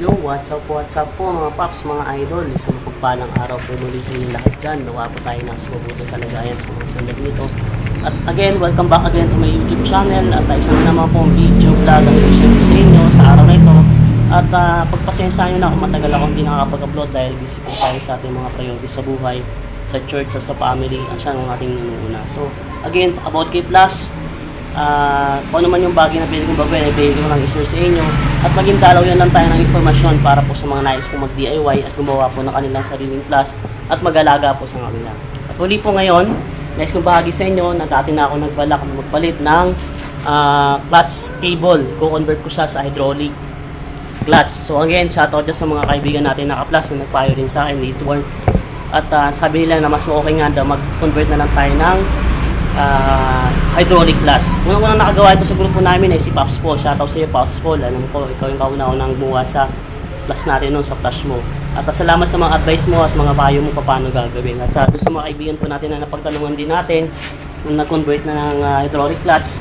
Yo, what's up, what's up po mga paps, mga idol. Isang pagpalang araw po muli sa inyo lahat dyan. Nawa po tayo ng mabuting kalagayan sa mga sandali nito. At again, welcome back again to my YouTube channel. At uh, isang naman pong video vlog ang i-share sa inyo sa araw na ito. At uh, pagpasensya nyo na kung matagal akong hindi nakakapag-upload dahil busy po tayo sa ating mga priorities sa buhay, sa church, sa, sa family, at siya ang ating inuuna. So, again, about K Plus, Ah, kung ano man yung bagay na pwede kong babayan, ay pwede ko lang i-share sa inyo. At maging dalaw yan lang tayo ng informasyon para po sa mga nais po mag-DIY at gumawa po ng kanilang sariling class at mag-alaga po sa kanila. At huli po ngayon, nais kong bahagi sa inyo na dati na ako nagbalak na magpalit ng ah, clutch cable. Ko-convert ko siya sa hydraulic clutch. So again, shoutout dyan sa mga kaibigan natin na ka-plus na nagpayo rin sa akin dito. At ah, sabi nila na mas okay nga daw mag-convert na lang tayo ng ah, hydraulic class. Unang-unang nakagawa ito sa grupo namin ay si Pops Paul. Shoutout sa iyo, Pops Paul. Alam ko, ikaw yung kauna-unang gumawa sa class natin noon sa flash mo. At salamat sa mga advice mo at mga payo mo pa paano gagawin. At sa, sa mga kaibigan po natin na napagtanungan din natin nung nag-convert na ng ah, hydraulic clutch.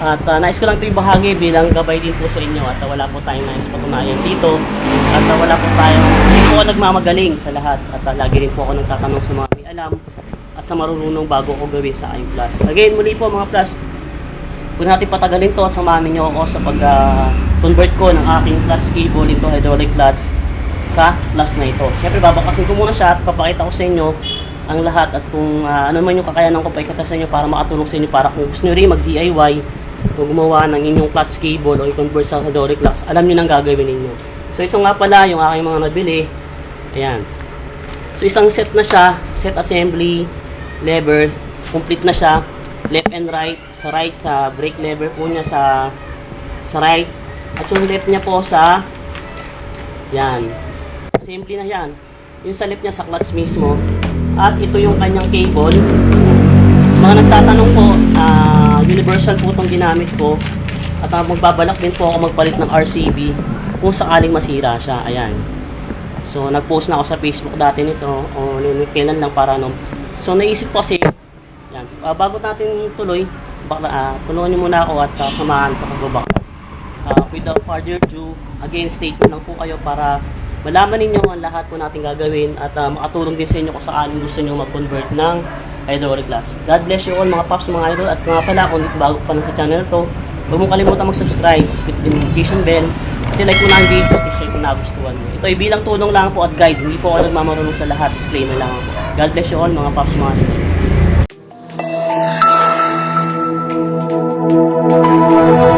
At ah, nais ko lang ito ibahagi bilang gabay din po sa inyo at ah, wala po tayong nais patunayan dito. At ah, wala po tayong, hindi po ako nagmamagaling sa lahat. At ah, lagi rin po ako nagtatanong sa mga may alam at sa marunong bago ko gawin sa iPlus. Plus. Again, muli po mga Plus, kung natin patagalin to at samahan ninyo ako sa pag-convert ko ng aking clutch cable into hydraulic clutch sa Plus na ito. Siyempre, babakasin ko muna siya at papakita ko sa inyo ang lahat at kung ah, ano man yung kakayanan ko paikata sa inyo para makatulong sa inyo para kung gusto nyo rin mag-DIY o gumawa ng inyong clutch cable o i-convert sa hydraulic clutch, alam nyo nang gagawin ninyo. So ito nga pala yung aking mga nabili. Ayan. So isang set na siya, set assembly, lever, complete na siya, left and right, sa right sa brake lever po niya sa sa right, at yung left niya po sa yan, assembly na yan, yung sa left niya sa clutch mismo, at ito yung kanyang cable, mga nagtatanong po, ah, universal po itong ginamit ko, at ah, magbabalak din po ako magpalit ng RCB kung sakaling masira siya, ayan. So, nag-post na ako sa Facebook dati nito, o kailan lang para no. So, naisip ko kasi, yan, ah, bago natin tuloy, bakla, ah, tulungan niyo muna ako at ah, samahan sa pagbabaklas. Ah, without further ado, again, stay tuned lang po kayo para malaman ninyo ang lahat po natin gagawin at ah, makatulong din sa inyo kung saan gusto nyo mag-convert ng hydraulic class. God bless you all mga paps, mga idol. At nga pala, kung bago pa lang sa channel to, huwag mong kalimutan mag-subscribe, hit the notification bell, at like mo na ang video at share kung nagustuhan mo. Ito ay bilang tulong lang po at guide, hindi po ako nagmamarunong sa lahat, disclaimer lang ako. God bless you all mga paps, mga idol. So,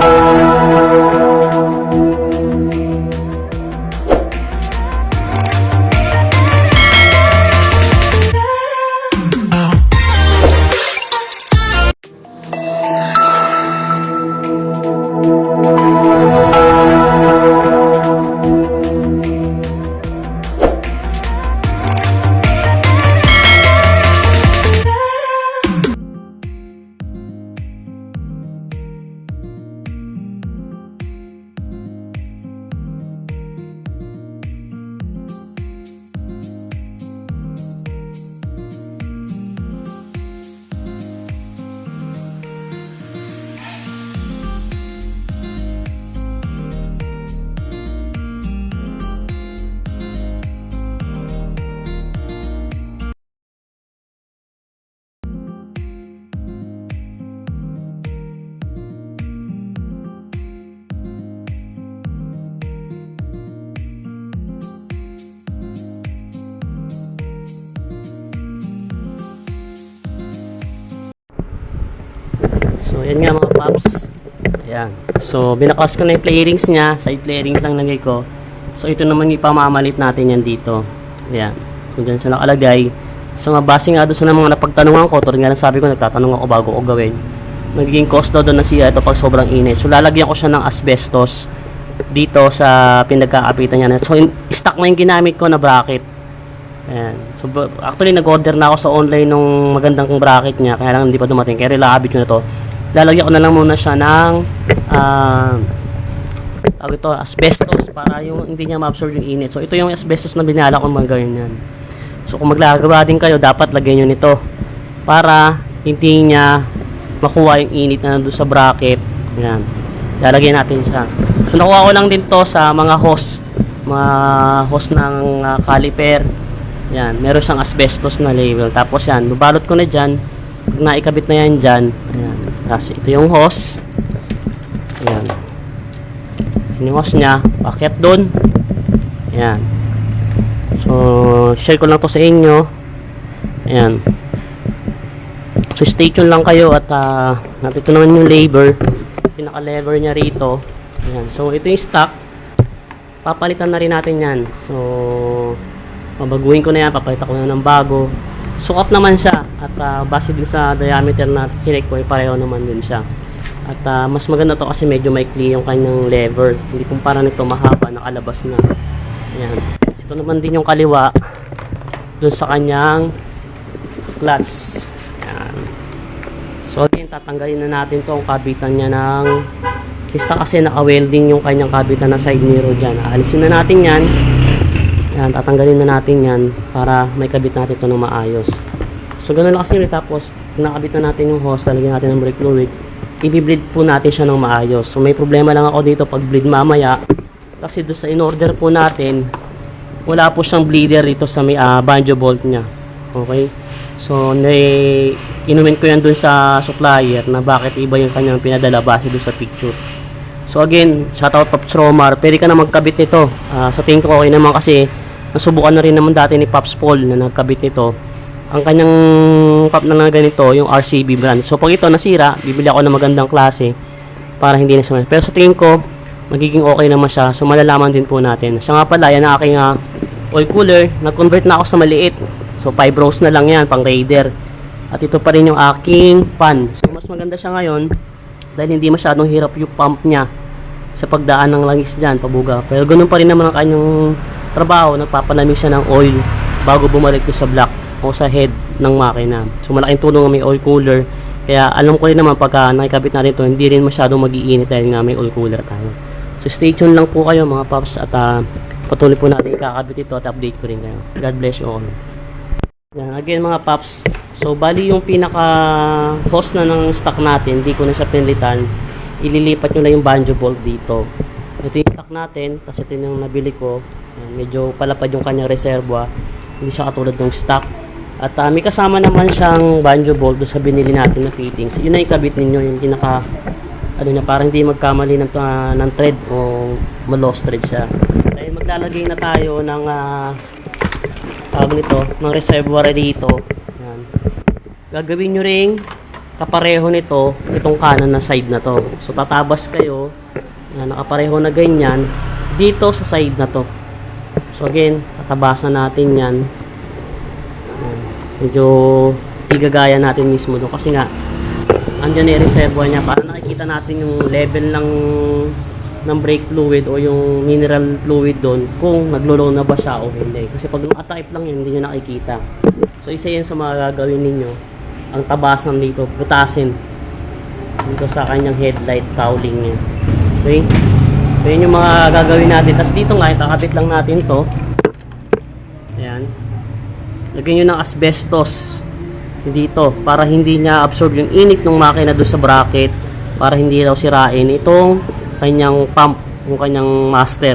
yan nga mga paps. Ayan. So, binakas ko na yung playrings niya. Side playrings lang lagay ko. So, ito naman yung pamamalit natin yan dito. Ayan. So, dyan siya nakalagay. So, nga base nga doon sa mga napagtanungan ko, tulad nga lang sabi ko, nagtatanong ako bago ko gawin. Nagiging cost daw doon na siya ito pag sobrang init. So, lalagyan ko siya ng asbestos dito sa pinagkakapitan niya. So, in, stock na yung ginamit ko na bracket. Ayan. So, actually, nag-order na ako sa online nung magandang bracket niya. Kaya lang hindi pa dumating. Kaya rilabit ko na to. Lalagyan ko na lang muna siya ng tawag ito, asbestos para yung hindi niya ma-absorb yung init. So, ito yung asbestos na binala ko mga gawin yan. So, kung maglagawa din kayo, dapat lagyan nyo nito para hindi niya makuha yung init na nandun sa bracket. Yan. Lalagyan natin siya. So, nakuha ko lang din to sa mga hose mga hose ng ah, caliper. Yan, meron siyang asbestos na label. Tapos yan, babalot ko na dyan. Naikabit na yan dyan, ayan. Tapos ito yung hose. Ayan. Yung hose niya, paket doon. Ayan. So, share ko lang to sa inyo. Ayan. So, stay tuned lang kayo at uh, natito naman yung labor. Pinaka-lever niya rito. Ayan. So, ito yung stock. Papalitan na rin natin yan. So, mabaguhin ko na yan. Papalitan ko na ng bago. Sukat naman siya. At ah, base din sa diameter na kinek ko, eh, pareho naman din siya. At ah, mas maganda to kasi medyo maikli yung kanyang lever. Hindi kumpara nito mahaba, nakalabas na. Ayan. Ito naman din yung kaliwa dun sa kanyang clutch. Ayan. So again, tatanggalin na natin to ang kabitan niya ng kista kasi naka-welding yung kanyang kabitan na side mirror dyan. Aalisin na natin yan. Ayan, tatanggalin na natin yan para may kabit natin to ng maayos. So ganun lang kasi yun. Tapos, nakabit na natin yung hose, lalagyan natin ng brake fluid, i-bleed po natin siya ng maayos. So may problema lang ako dito pag bleed mamaya. Kasi doon sa in-order po natin, wala po siyang bleeder dito sa may ah, banjo bolt niya. Okay? So, nai inumin ko yan dun sa supplier na bakit iba yung kanyang pinadala base dun sa picture. So again, shoutout Pops Romar. Pwede ka na magkabit nito. Ah, sa tingin ko okay naman kasi nasubukan na rin naman dati ni Pops Paul na nagkabit nito. Ang kanyang cup na ganito, yung RCB brand. So pag ito nasira, bibili ako ng magandang klase para hindi na sumaya. Pero sa tingin ko, magiging okay naman siya. So malalaman din po natin. Siya nga pala, yan ang aking ah, oil cooler. Nag-convert na ako sa maliit. So 5 rows na lang yan, pang raider. At ito pa rin yung aking pan. So mas maganda siya ngayon dahil hindi masyadong hirap yung pump niya sa pagdaan ng langis dyan, pabuga. Pero ganun pa rin naman ang kanyang trabaho, nagpapalamig siya ng oil bago bumalik ko sa block o sa head ng makina. So malaking tulong ang may oil cooler. Kaya alam ko rin naman pagka nakikabit natin ito, hindi rin masyadong mag-iinit dahil nga may oil cooler tayo. So stay tuned lang po kayo mga paps at ah, patuloy po natin ikakabit ito at update ko rin kayo. God bless you all. Yan, again mga paps, so bali yung pinaka host na ng stock natin, hindi ko na siya pinlitan, ililipat nyo na yung banjo bolt dito. Ito yung stock natin, kasi ito yung nabili ko, Yan, medyo palapad yung kanyang reserva, hindi siya katulad ng stock. At ah, may kasama naman siyang banjo bolt sa binili natin na fittings. Yun na ikabit ninyo, yung pinaka ano niya, parang hindi magkamali ng, ah, ng thread o ma-lost thread siya. Dahil maglalagay na tayo ng ah, tawag nito, ng reservoir dito. Yan. Gagawin nyo ring kapareho nito, itong kanan na side na to. So, tatabas kayo, yan, nakapareho na ganyan, dito sa side na to. So, again, tatabasan natin yan. Medyo igagaya natin mismo doon. Kasi nga, andyan yung reservoir niya para nakikita natin yung level ng ng brake fluid o yung mineral fluid doon kung naglo-low na ba siya o hindi. Kasi pag naka-type lang yun, hindi nyo nakikita. So, isa yan sa mga gagawin ninyo. Ang tabasan dito, butasin. Dito sa kanyang headlight cowling niya. Okay? So, yun yung mga gagawin natin. Tapos dito nga, kakapit lang natin to. Lagyan nyo ng asbestos dito para hindi niya absorb yung init ng makina doon sa bracket para hindi daw sirain itong kanyang pump, yung kanyang master,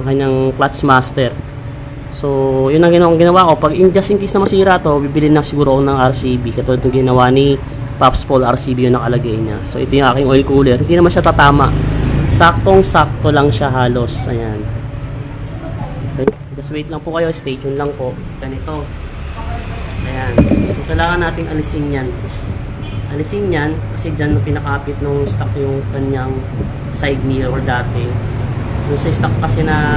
yung kanyang clutch master. So, yun ang ginawa, ginawa ko. Pag in just in case na masira to, bibili na siguro ako ng RCB. Katulad ng ginawa ni Pops Paul RCB yung nakalagay niya. So, ito yung aking oil cooler. Hindi naman siya tatama. Saktong-sakto lang siya halos. Ayan. Okay. Just wait lang po kayo. Stay tuned lang po. Ganito. Ayan. So, kailangan nating alisin yan. Alisin yan kasi dyan na pinakapit nung stock yung kanyang side mirror dati. Yung sa stock kasi na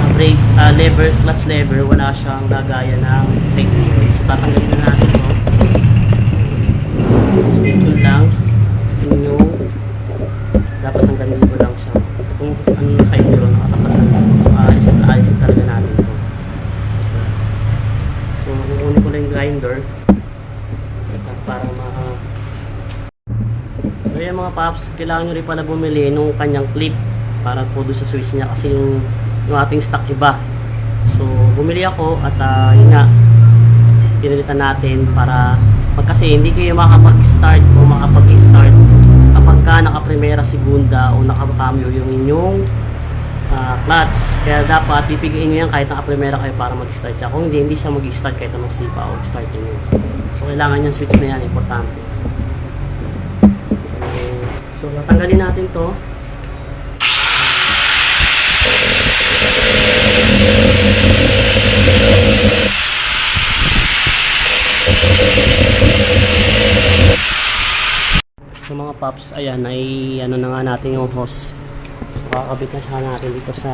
na brake ah, lever clutch lever wala siyang lagaya ng side mirror. So tatanggalin na natin to dito lang yung dapat hanggang dito lang siya kung ano yung side mirror nakatapat na lang so aalisin, aalisin talaga natin to so kukunin ko lang yung grinder para ma Paps, kailangan nyo rin pala bumili nung kanyang clip para po doon sa switch niya kasi yung, yung ating stock iba. So bumili ako at uh, yun nga, pinilitan natin para pag kasi hindi kayo makapag-start o makapag-start kapag ka naka-primera, segunda o naka-cameo yung inyong uh, clutch. Kaya dapat pipigiin nyo yan kahit naka-primera kayo para mag-start siya. Kung hindi, hindi siya mag-start kahit anong sipa o start nyo. So kailangan yung switch na yan, importante. So tatanggalin natin to. So mga paps, ayan, ay ano na nga natin yung hose. So kakabit na siya natin dito sa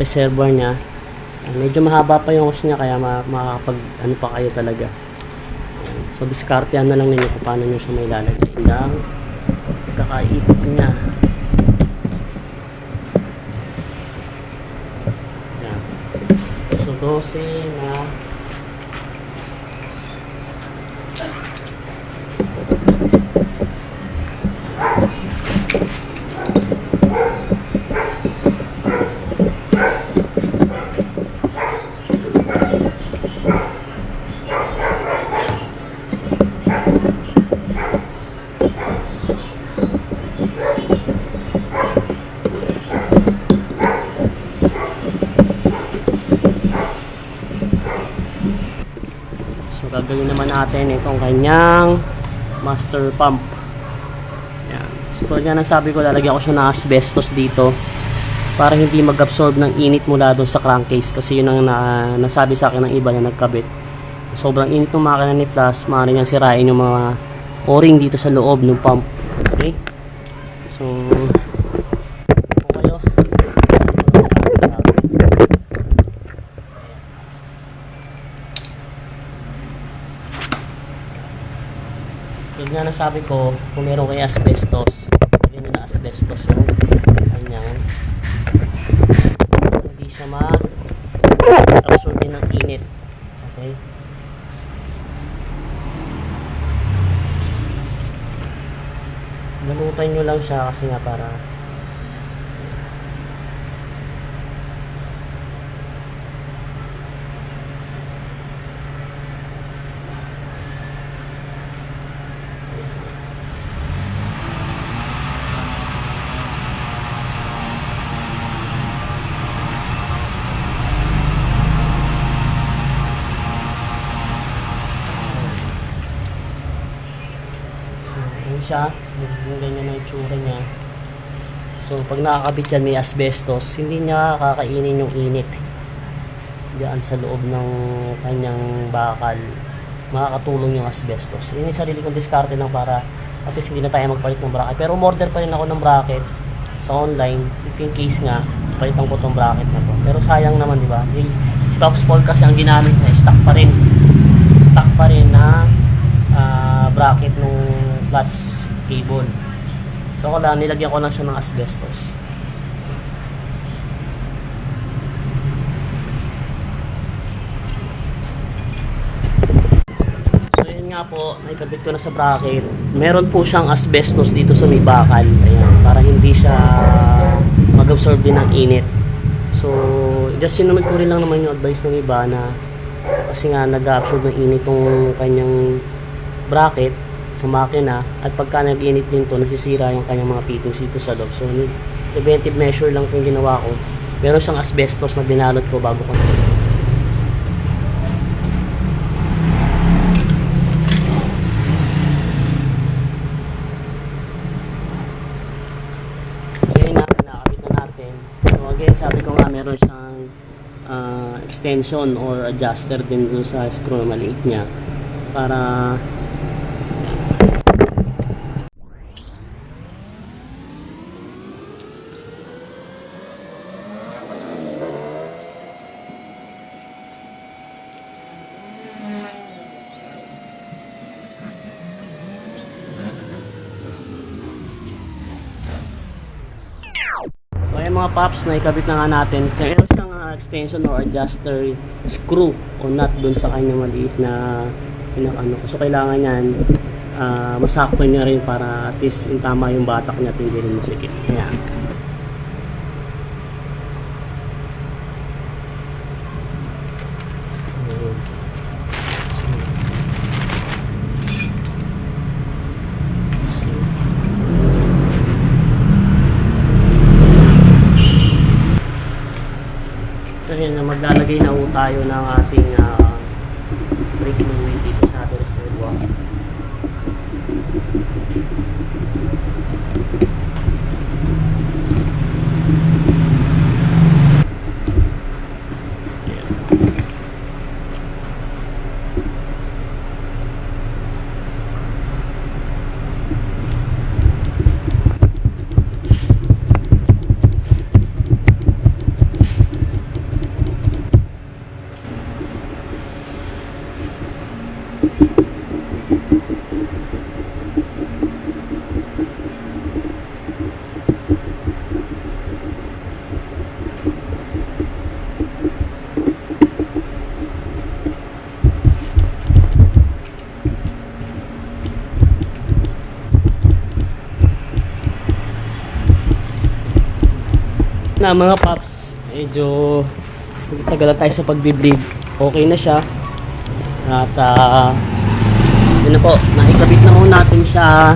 reservoir niya. Medyo mahaba pa yung hose niya kaya ma makakapag ano pa kayo talaga. So diskartehan na lang ninyo kung paano nyo siya may lalagay ng kakaipit niya. Ayan. So 12 na So gagawin naman natin itong kanyang master pump. Yan. So tulad nga ng sabi ko, lalagyan ko siya ng asbestos dito para hindi mag-absorb ng init mula doon sa crankcase kasi yun ang na, nasabi sa akin ng iba na nagkabit. Sobrang init ng makina ni Flash, maaari niyang sirain yung mga o-ring dito sa loob ng pump. Okay? So, kung kayo, Tulad nga nasabi ko, kung meron kayo asbestos, nyo na asbestos yung kanyang hindi siya ma-absorb din ng init. Okay? Galutan nyo lang siya kasi nga para Ayan siya, ganyan na itsura niya. So, pag nakakabit yan, may asbestos, hindi niya kakainin yung init. Diyan sa loob ng kanyang bakal, makakatulong yung asbestos. Yun yung sarili kong diskarte lang para at least hindi na tayo magpalit ng bracket. Pero umorder pa rin ako ng bracket sa online, if in case nga, palitan ko tong bracket na to. Pero sayang naman, di ba? Yung Pops Paul kasi ang ginamit na, stock pa rin. Stock pa rin na ah, bracket nung clutch cable. So ako lang, nilagyan ko lang siya ng asbestos. So yun nga po, naikabit ko na sa bracket. Meron po siyang asbestos dito sa may bakal. Ayan, para hindi siya mag-absorb din ng init. So, just sinunod ko rin lang naman yung advice ng iba na kasi nga nag-absorb ng init tong kanyang bracket sa makina at pagka nag-init din to nasisira yung kanyang mga fittings dito sa loob. So preventive measure lang itong ginawa ko. Meron siyang asbestos na binalot ko bago ko yun na nakakabit na natin. So again sabi ko nga meron siyang ah, extension or adjuster din dun sa screw maliit niya. Para Ayan mga paps, naikabit na nga natin. Meron siyang ah, extension or adjuster screw o nut dun sa kanya maliit na pinakano. So kailangan yan ah, masakto niya rin para at least yung tama yung batak niya at hindi rin masikip. Ayan. Ayun, na ho tayo ng ating uh, brake fluid dito sa ating reservoir. Na mga paps, medyo tagal tayo sa pagbe-bleed. Okay na siya. At ah, yun na po, naikabit na ho natin siya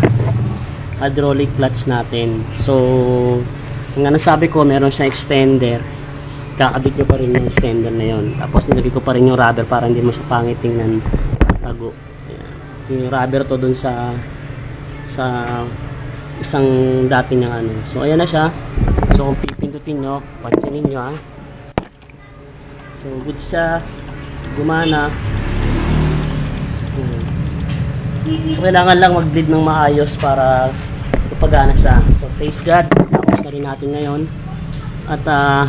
hydraulic clutch natin. So, nga nasabi ko, meron siyang extender. Kakabit nyo pa rin yung extender na yon. Tapos nilagay ko pa rin yung rubber para hindi mo siya pangit tingnan tago. Yung rubber to dun sa sa isang dati niyang ano. So, ayan na siya. So, kung pipindutin nyo, pansinin nyo ha. So, good siya. Gumana. Hmm. So, kailangan lang mag-bleed ng maayos para kapagana siya. So, praise God. Tapos na rin natin ngayon. At, ah,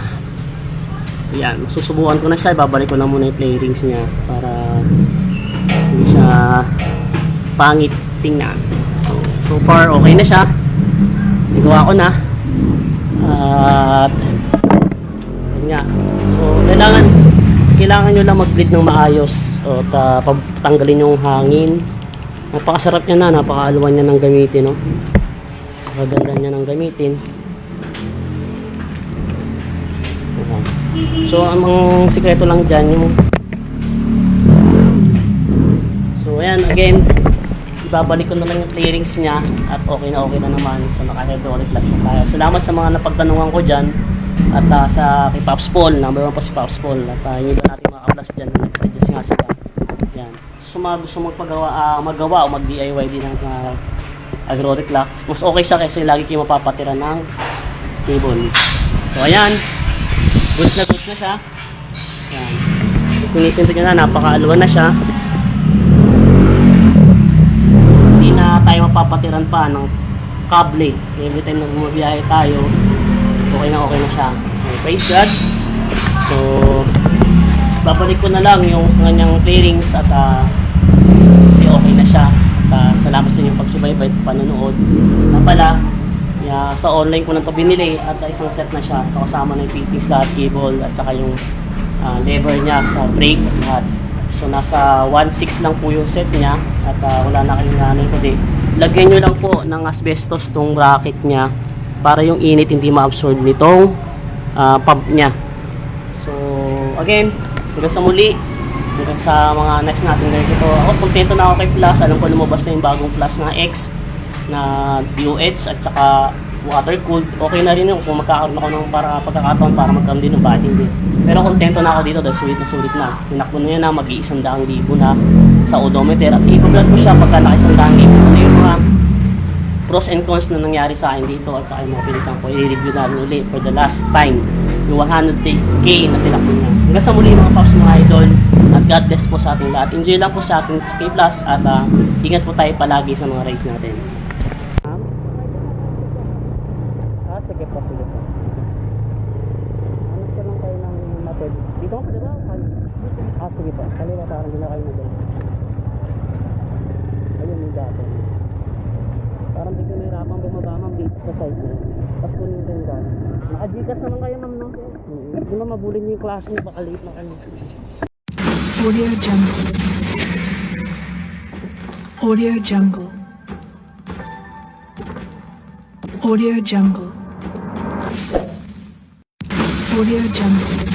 yan, susubukan ko na siya. Ibabalik ko lang muna yung play rings niya para hindi siya pangit tingnan. So, so far, okay na siya. Nagawa ko na. At yun nga. So kailangan kailangan nyo lang mag-bleed ng maayos at uh, patanggalin yung hangin. Napakasarap niya na, napakaaluan niya ng gamitin, no? Napakaganda niya ng gamitin. So, ang mga sikreto lang dyan, yung So, ayan, again, ibabalik ko na lang yung clearings niya at okay na okay na naman. So, naka-hydraulic clutch na tayo. Salamat sa mga napagtanungan ko dyan at ah, sa kay Pops Paul, number one po si Pops Paul at uh, yung iba natin mga kaplas dyan na nag-suggest nga sila. Yan. So, mga gusto magpagawa, ah, magawa o mag-DIY din ng uh, clutch, mas okay siya kasi lagi kayo mapapatira ng cable. So, ayan. Goods na goods na siya. Yan. Pinitin nyo na, napakaaluan na siya. hindi na tayo mapapatiran pa ng kable. Every time na bumabiyahe tayo, okay na okay na siya. So, praise God. So, babalik ko na lang yung kanyang clearings at uh, okay, na siya. At, ah, salamat sa inyong pagsubaybay at panonood. Na pala, yeah, sa online ko na to binili at ah, isang set na siya. So, kasama na yung fitting slot, cable at saka yung ah, lever niya sa brake at lahat. So nasa 1.6 lang po yung set niya at ah, wala na kayong nanay kundi lagyan nyo lang po ng asbestos tong bracket niya para yung init hindi ma-absorb nitong ah, pump niya. So again, hanggang sa muli, hanggang sa mga next natin ganito ito. Ako kontento na ako kay Plus, alam ko lumabas na yung bagong Plus na X na DOH at saka water cooled. Okay na rin yung kung magkakaroon ako ng para pagkakataon para magkaroon din ng battery din. Pero kontento na ako dito dahil sulit na sulit na. Tinakbo na yan na mag-iisang libo na sa odometer at i-vlog ko siya pagka naka-isang daang libo. Ano yung mga pros and cons na nangyari sa akin dito at saka yung mga pilitan ko i-review natin ulit for the last time yung 100k na tinakbo niya. Hanggang sa muli mga paps mga idol at God bless po sa ating lahat. Enjoy lang po sa ating K Plus at ah, ingat po tayo palagi sa mga rides natin. Ah, sige po, sige po. Hanap ko lang kayo ng method. Dito ko, di ba? Kaliwa parang nag Ayun yung dati. Parang bigla nahirapan bumaba ma'am dito sa side niya. Tapos kunin ko yung gano'n. Naka-Gcash naman kayo ma'am, no? Mm, Hindi mo mabulin niyo yung klase niyo, baka late na kayo. Audio Jungle. Audio Jungle. Audio Jungle. Audio Jungle.